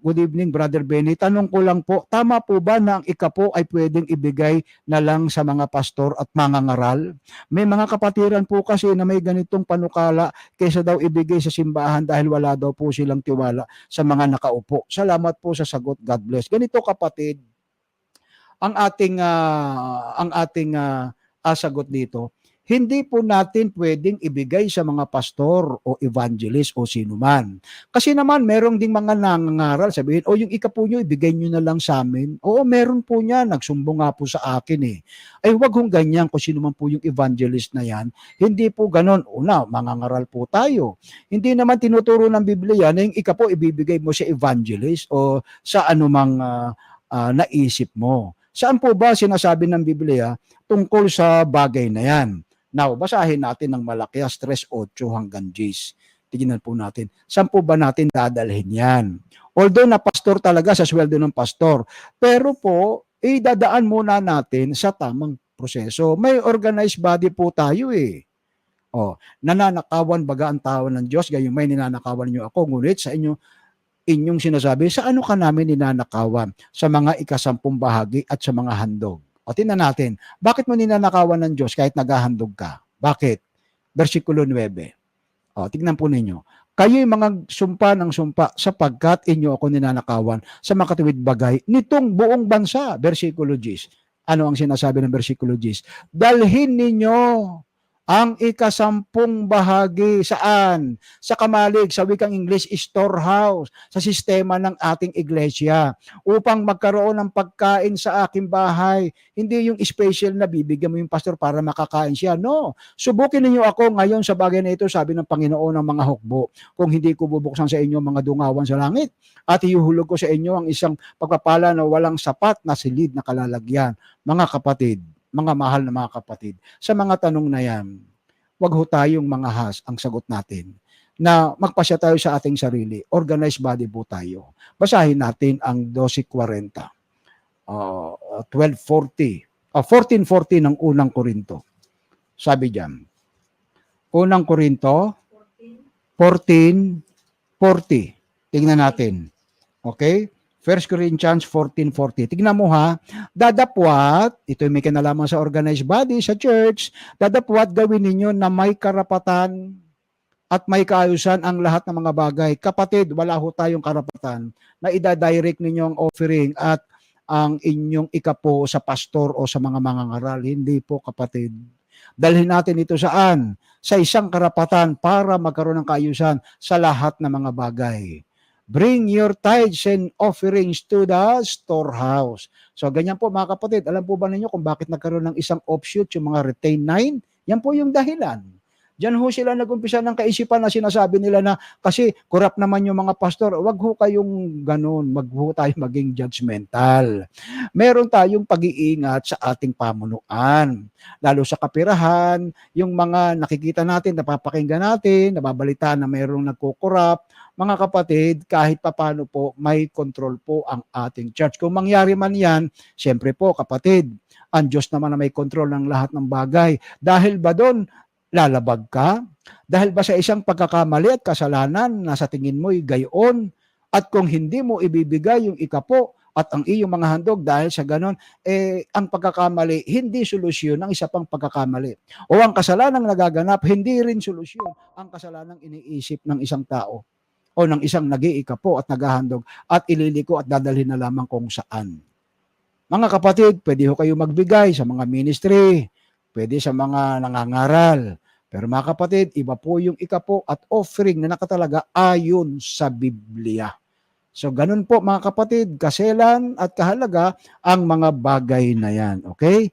Good evening, Brother Benny. Tanong ko lang po, tama po ba na ang ikapo ay pwedeng ibigay na lang sa mga pastor at mga ngaral? May mga kapatiran po kasi na may ganitong panukala kaysa daw ibigay sa simbahan dahil wala daw po silang tiwala sa mga nakaupo. Salamat po sa sagot. God bless. Ganito kapatid, ang ating ah, ang ating ah, ah, sagot dito, hindi po natin pwedeng ibigay sa mga pastor o evangelist o sino man. Kasi naman, merong ding mga nangangaral, sabihin, o yung ikapo nyo, ibigay nyo na lang sa amin. Oo, meron po niya, nagsumbong nga po sa akin eh. Ay, wag hong ganyan kung sino man po yung evangelist na yan. Hindi po ganon. Una, mangangaral po tayo. Hindi naman tinuturo ng Biblia na yung ikapo ibibigay mo sa evangelist o sa anumang ah, ah, naisip mo. Saan po ba sinasabi ng Biblia tungkol sa bagay na yan? Now, basahin natin ng Malakias 3.8 hanggang 10. Tingnan po natin. Saan po ba natin dadalhin yan? Although na pastor talaga sa sweldo ng pastor. Pero po, idadaan muna natin sa tamang proseso. May organized body po tayo eh. O, nananakawan baga ang tao ng Diyos, gayon may ninanakawan niyo ako, ngunit sa inyo, inyong sinasabi, sa ano ka namin ninanakawan? Sa mga ikasampung bahagi at sa mga handog. O, tingnan natin, bakit mo ninanakawan ng Diyos kahit naghahandog ka? Bakit? Versikulo 9. O, tignan po ninyo. Kayo'y mga sumpa ng sumpa sapagkat inyo ako ninanakawan sa makatuwid bagay nitong buong bansa. Versikulo 10. Ano ang sinasabi ng versikulo 10? Dalhin ninyo ang ikasampung bahagi saan? Sa kamalig, sa wikang English, storehouse, sa sistema ng ating iglesia upang magkaroon ng pagkain sa aking bahay. Hindi yung special na bibigyan mo yung pastor para makakain siya. No. Subukin ninyo ako ngayon sa bagay na ito, sabi ng Panginoon ng mga hukbo, kung hindi ko bubuksan sa inyo mga dungawan sa langit at ihuhulog ko sa inyo ang isang pagpapala na walang sapat na silid na kalalagyan. Mga kapatid, mga mahal na mga kapatid, sa mga tanong na yan, wag ho tayong mga has ang sagot natin na magpasya tayo sa ating sarili. Organized body po tayo. Basahin natin ang 1240. Uh, 1240. Uh, 1440 ng unang Korinto. Sabi diyan. Unang Korinto 1440. Tingnan natin. Okay? 1 Corinthians 14.40. Tignan mo ha, dadapwat, ito may kinalaman sa organized body, sa church, dadapwat gawin ninyo na may karapatan at may kaayusan ang lahat ng mga bagay. Kapatid, wala ho tayong karapatan na ida-direct ninyo ang offering at ang inyong ikapo sa pastor o sa mga mangangaral. Hindi po kapatid. Dalhin natin ito saan? Sa isang karapatan para magkaroon ng kaayusan sa lahat ng mga bagay. Bring your tithes and offerings to the storehouse. So ganyan po mga kapatid, alam po ba ninyo kung bakit nagkaroon ng isang offshoot yung mga retain 9? Yan po yung dahilan. Diyan ho sila nag-umpisa ng kaisipan na sinasabi nila na kasi corrupt naman yung mga pastor. Wag ho kayong ganun, wag ho tayo maging judgmental. Meron tayong pag-iingat sa ating pamunuan. Lalo sa kapirahan, yung mga nakikita natin, napapakinggan natin, nababalitaan na mayroong nagko-corrupt, mga kapatid, kahit papano po, may control po ang ating church. Kung mangyari man yan, siyempre po kapatid, ang Diyos naman na may control ng lahat ng bagay. Dahil ba doon, lalabag ka? Dahil ba sa isang pagkakamali at kasalanan na sa tingin mo'y gayon? At kung hindi mo ibibigay yung ikapo at ang iyong mga handog dahil sa ganon, eh, ang pagkakamali, hindi solusyon ng isa pang pagkakamali. O ang kasalanang nagaganap, hindi rin solusyon ang kasalanang iniisip ng isang tao o ng isang nag-iikapo at naghahandog at ililiko at dadalhin na lamang kung saan. Mga kapatid, pwede ho kayo magbigay sa mga ministry, pwede sa mga nangangaral. Pero mga kapatid, iba po yung ikapo at offering na nakatalaga ayon sa Biblia. So ganun po mga kapatid, kaselan at kahalaga ang mga bagay na yan. Okay?